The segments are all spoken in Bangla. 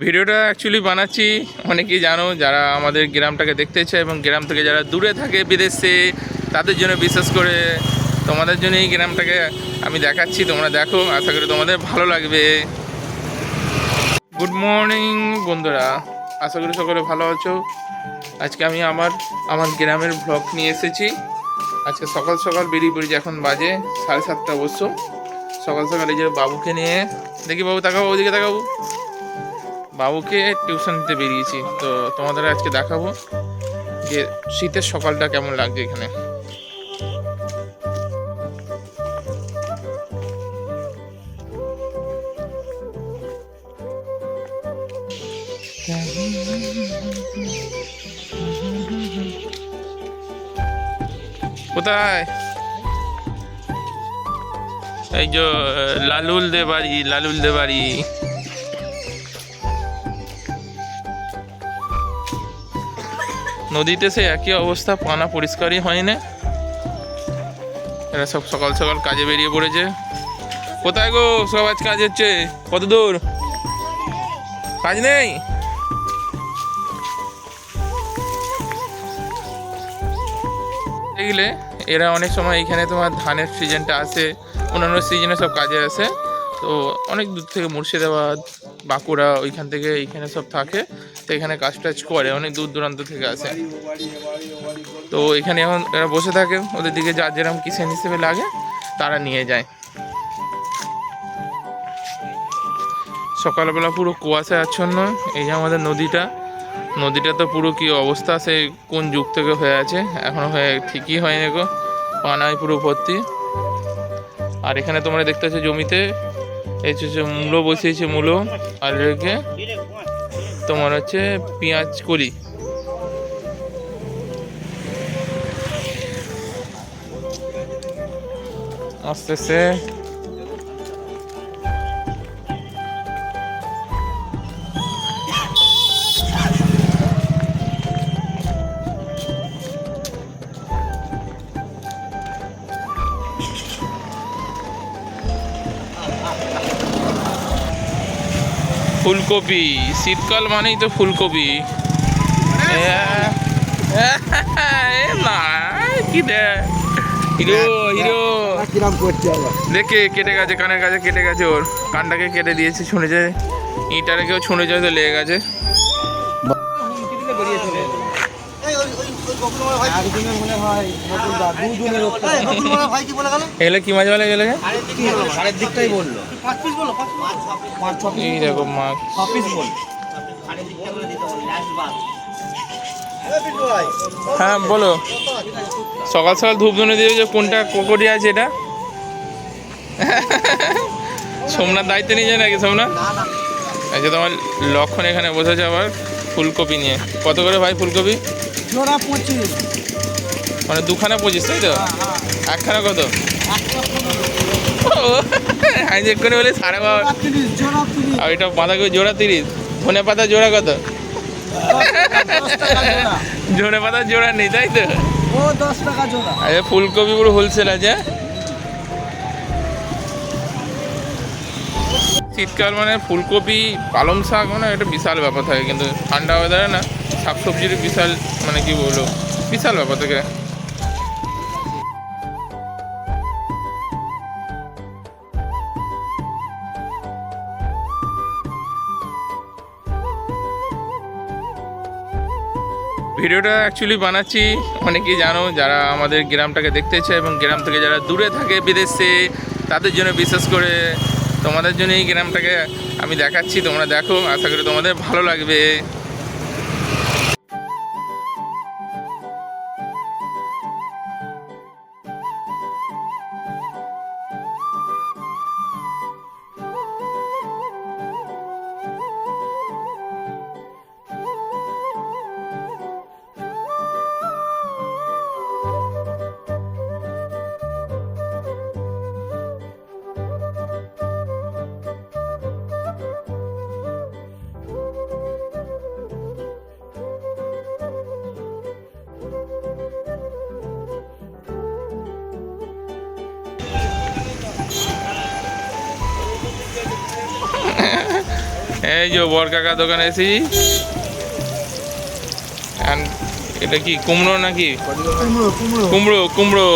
ভিডিওটা অ্যাকচুয়ালি বানাচ্ছি। অনেকেই জানো যারা আমাদের গ্রামটাকে দেখতে চায় এবং গ্রাম থেকে যারা দূরে থাকে বিদেশে, তাদের জন্য বিশেষ করে তোমাদের জন্য এই গ্রামটাকে আমি দেখাচ্ছি। তোমরা দেখো, আশা করি তোমাদের ভালো লাগবে। গুড মর্নিং বন্ধুরা। আশা করি সকলে ভালো আছো। আজকে আমি আমার আমার গ্রামের ব্লগ নিয়ে এসেছি। আজকে সকাল সকাল বেরিয়ে পড়েছি, এখন বাজে সাড়ে সাতটা অবশ্য। সকাল সকাল এই যে বাবুকে নিয়ে, দেখি বাবু তাকাবো ওদিকে তাকাবো বাবুকে টিউশন দিতে বেরিয়েছি। তো তোমাদের আজকে দেখাবো যে শীতের সকালটা কেমন লাগছে এখানে। কোথায়? এই যে, লালুল দে বাড়ি লালুল দে বাড়ি নদীতে সে একই অবস্থা, পানা পরিষ্কারই হয় না এরা সব সকাল সকাল কাজে বেরিয়ে পড়েছে। কোথায় গো? সব আজ কাজ হচ্ছে? কত দূর? কাজ নেই? দেখলে, এরা অনেক সময় এখানে তোমার ধানের সিজনটা আসে, অন্যান্য সিজনে সব কাজে আসে। তো অনেক দূর থেকে মুর্শিদাবাদ বাঁকুড়া ওইখান থেকে এইখানে সব থাকে। তো এখানে কাজ টাজ করে, অনেক দূর দূরান্ত থেকে আসে। তো এখানে এখন এরা বসে থাকে, ওদের দিকে যার যেরকম কিসেন হিসেবে লাগে, তারা নিয়ে যায়। সকালবেলা পুরো কুয়াশা আচ্ছন্ন, এই যে আমাদের নদীটা। নদীটা তো পুরো কি অবস্থা সে কোন যুগ থেকে হয়ে আছে, এখনও হয়ে ঠিকই হয়নি গো। পানায় পুরো ভর্তি। আর এখানে তোমরা দেখতে পাচ্ছ জমিতে এই হচ্ছে মূলো বসিয়েছে মূলো আর রেখে তোমার হচ্ছে পেঁয়াজ কলি। আস্তে আস্তে ফুলকপি। শীতকাল মানেই তো ফুলকপি। না, কি হিরো হিরো। দেখে কেটে গেছে, কানের কাছে কেটে গেছে ওর। কানটাকে কেটে দিয়েছে শুনেছে ইটারে কেউ ছুঁড়ে যায় তো লেগে গেছে। এগুলো কি মাছ বলে সাড়ের দিকটাই বলল। এই হ্যাঁ বলো। সকাল সকাল ধূপ ধুনে দিয়ে যে কোনটা কোকরি আছে এটা? সোমনাথ দায়িত্ব নিয়েছে নাকি সোমনাথ? আচ্ছা তোমার লক্ষণ এখানে বসেছে আবার ফুলকপি নিয়ে। কত করে ভাই ফুলকপি? জোড়া পঁচিশ। মানে দুখানা পঁচিশ তাই তো? একখানা কত? আমি চেক করে বলি সাড়ে বারো। আর এটা বাঁধাকপি জোড়া তিরিশ ধনে পাতা জোড়া কত? জোড়া পাতা জোড়া নেই তাই তো? ও দশ টাকা জোড়া। ফুলকপি পুরো হোলসেল আছে শীতকাল মানে ফুলকপি পালং শাক মানে একটা বিশাল ব্যাপার থাকে কিন্তু ঠান্ডা ওয়েদারে না। শাক সবজির বিশাল মানে কি বলব, বিশাল ব্যাপার থেকে ভিডিওটা অ্যাকচুয়ালি বানাচ্ছি, অনেকেই জানো, যারা আমাদের গ্রামটাকে দেখতে চায় এবং গ্রাম থেকে যারা দূরে থাকে বিদেশে, তাদের জন্য বিশেষ করে তোমাদের জন্য এই গ্রামটাকে আমি দেখাচ্ছি, তোমরা দেখো, আশা করি তোমাদের ভালো লাগবে। এই যে বর কাকা দোকানে এসেছি। এটা কি কুমড়ো নাকি? কুমড়ো। কুমড়ো কুমড়ো।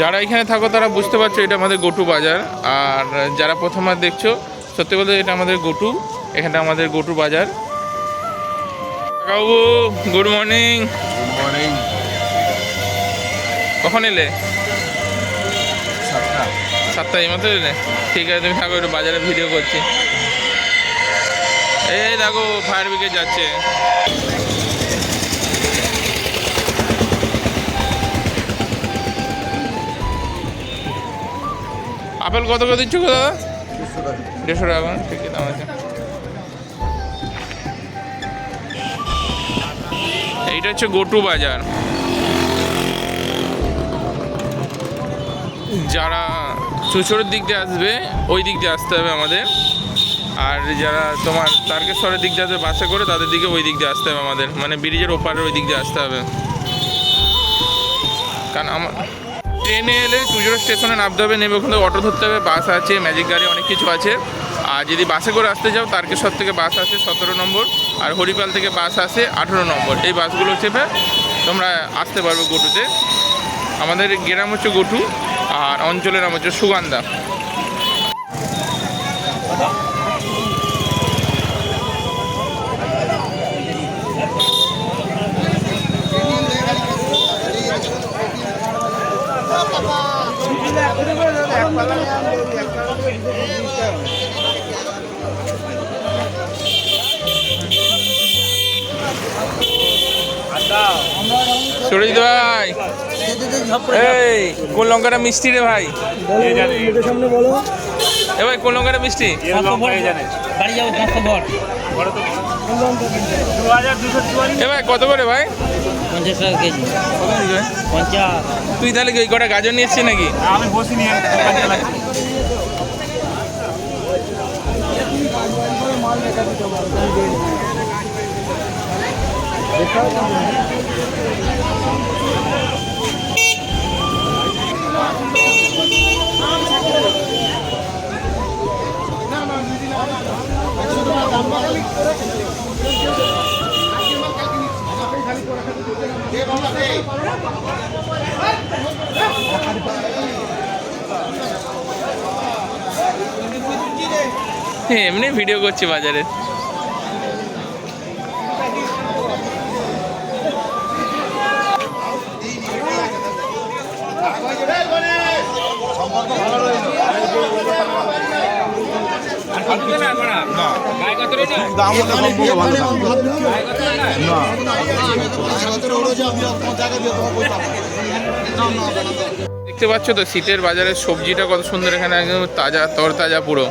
যারা এখানে থাকো তারা বুঝতে পারছ এটা আমাদের গোটু বাজার। আর যারা প্রথমবার দেখছ সত্যি বলতে এটা আমাদের গোটু এখানটা আমাদের গোটু বাজার। কাকাবু গুড মর্নিং মর্নিং কখন এলে? সাতটা। সাতটা এই মতো এলে? ঠিক আছে তুমি থাকো একটু বাজারে ভিডিও করছি। এই দেখো ফায়ার ব্রিগেড যাচ্ছে। আপেল কত করে দিচ্ছ দাদা? দেড়শো টাকা। ঠিক দাম আছে। এইটা হচ্ছে গোটু বাজার। যারা চুচড়ের দিক দিয়ে আসবে ওই দিক দিয়ে আসতে হবে আমাদের। আর যারা তোমার তারকেশ্বরের দিক দিয়ে আসবে বাসে করে তাদের দিকে ওই দিক দিয়ে আসতে হবে আমাদের। মানে ব্রিজের ওপারের ওই দিক দিয়ে আসতে হবে। কারণ আমার ট্রেনে এলে পুজোর স্টেশনে নামতে হবে, নেমে ওখানে অটো ধরতে হবে, বাস আছে ম্যাজিক গাড়ি, অনেক কিছু আছে। আর যদি বাসে করে আসতে যাও তারকেশ্বর থেকে বাস আছে সতেরো নম্বর, আর হরিপাল থেকে বাস আছে আঠেরো নম্বর। এই বাসগুলো চেপে তোমরা আসতে পারবে গটুতে। আমাদের গ্রাম হচ্ছে গটু, আর অঞ্চলের নাম হচ্ছে সুগন্ধা। এই কোন লঙ্কাটা মিষ্টি রে ভাই? সামনে বলো। এ ভাই কোন লঙ্কাটা মিষ্টি? বাড়ি যাব পাঁচশো ভর এ ভাই কত করে ভাই? পঞ্চাশ টাকা কেজি। কত করে ভাই? পঞ্চাশ। তুই তাহলে কি ওই কটা গাজর নিয়ে এসছিস নাকি? আমি বসিনি এমনি ভিডিও করছি বাজারে। দেখতে পাচ্ছ তো শীতের বাজারের সবজিটা কত সুন্দর এখানে একদম তাজা, তরতাজা পুরো।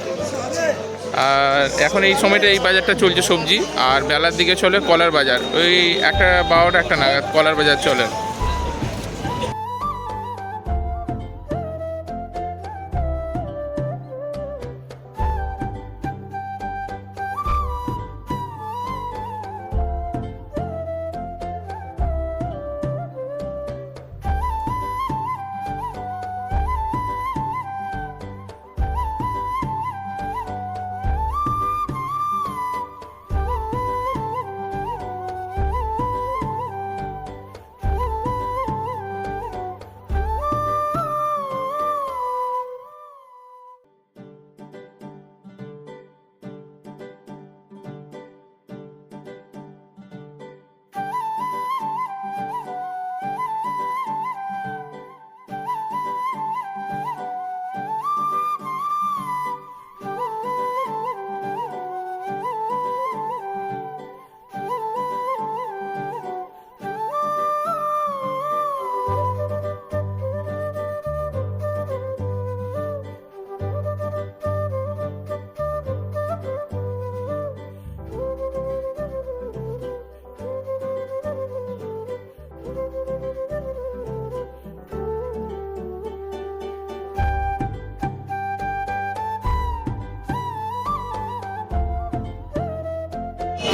আর এখন এই সময়টা এই বাজারটা চলছে সবজি, আর বেলার দিকে চলে কলার বাজার। ওই একটা বারোটা একটা নাগাদ কলার বাজার চলে।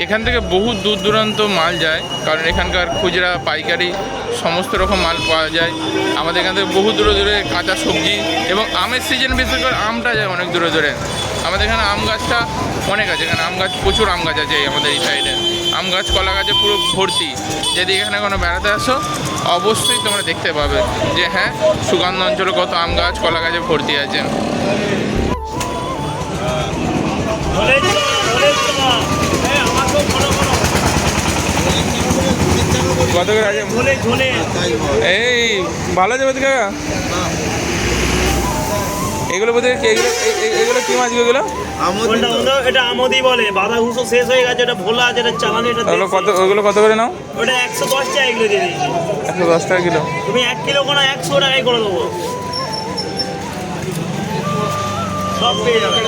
এখান থেকে বহু দূর দূরান্ত মাল যায়, কারণ এখানকার খুচরা, পাইকারি, সমস্ত রকম মাল পাওয়া যায়। আমাদের এখান থেকে বহু দূরে দূরে কাঁচা সবজি এবং আমের সিজন বিশেষ করে আমটা যায় অনেক দূরে দূরে। আমাদের এখানে আম গাছটা অনেক আছে, এখানে আম গাছ, প্রচুর আম গাছ আছে আমাদের এই সাইডে আম গাছ, কলা গাছে পুরো ভর্তি। যদি এখানে কোনো বেড়াতে আসো, অবশ্যই তোমরা দেখতে পাবে যে হ্যাঁ সুগন্ধ অঞ্চলে কত আম গাছ, কলা গাছে ভর্তি আছে। কত করে আছে? এই ভালো যাবে তো কাকা? এগুলো বোধ এগুলো এগুলো কি মাছ এগুলো? এটা আমদি বলে। বাঁধা হুসো শেষ হয়ে গেছে এটা ভোলা আছে এটা চালানি এটা ওগুলো কত ওগুলো কত করে নাও? ওটা একশো দশ টাকা এগুলো দিয়ে দিয়েছি। একশো দশ টাকা কিলো। তুমি এক কিলো কোনো একশো টাকায় করে দেবো। সব পেয়ে যাবে।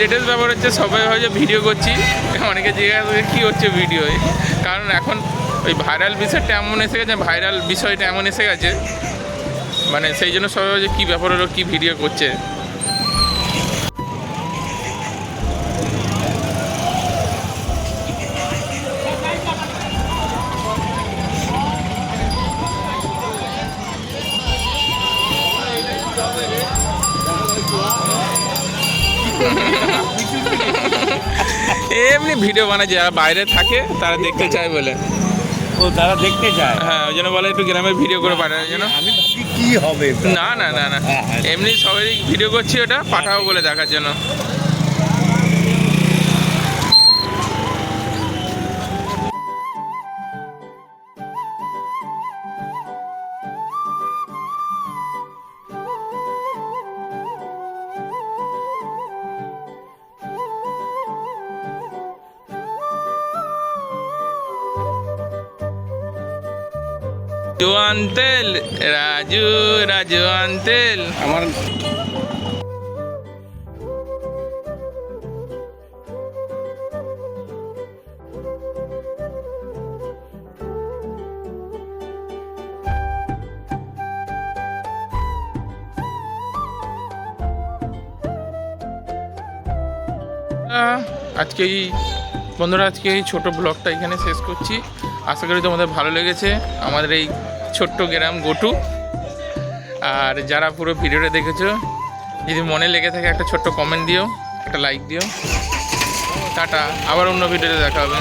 লেটেস্ট ব্যাপার হচ্ছে সবাই হয়তো ভিডিও করছি। অনেকে জিজ্ঞাসা করছে, কী হচ্ছে ভিডিও কারণ এখন ওই ভাইরাল বিষয়টা এমন এসে গেছে ভাইরাল বিষয়টা এমন এসে গেছে। মানে সেই জন্য সবাই হয়তো কী ব্যাপার হলো? কী ভিডিও করছে? এমনি ভিডিও বানায় যারা বাইরে থাকে তারা দেখতে চায় বলে। ও তারা দেখতে চায়? হ্যাঁ ওই জন্য বলে একটু গ্রামের ভিডিও করে পাঠানোর জন্য আমি ভাবছি কি হবে? না না না না। হ্যাঁ, হ্যাঁ। এমনি সবাই ভিডিও করছি ওটা পাঠাবো বলে দেখার জন্য। রাজু রাজওয়ান তেল। আমার আজকে এই বন্ধুরা আজকে এই ছোটো ব্লগটা এখানে শেষ করছি। আশা করি তোমাদের ভালো লেগেছে। আমাদের এই ছোট্ট গ্রাম গোটু। আর যারা পুরো ভিডিওটা দেখেছ, যদি মনে লেগে থাকে একটা ছোট্ট কমেন্ট দিও, একটা লাইক দিও। টাটা, আবার অন্য ভিডিওতে দেখা হবে।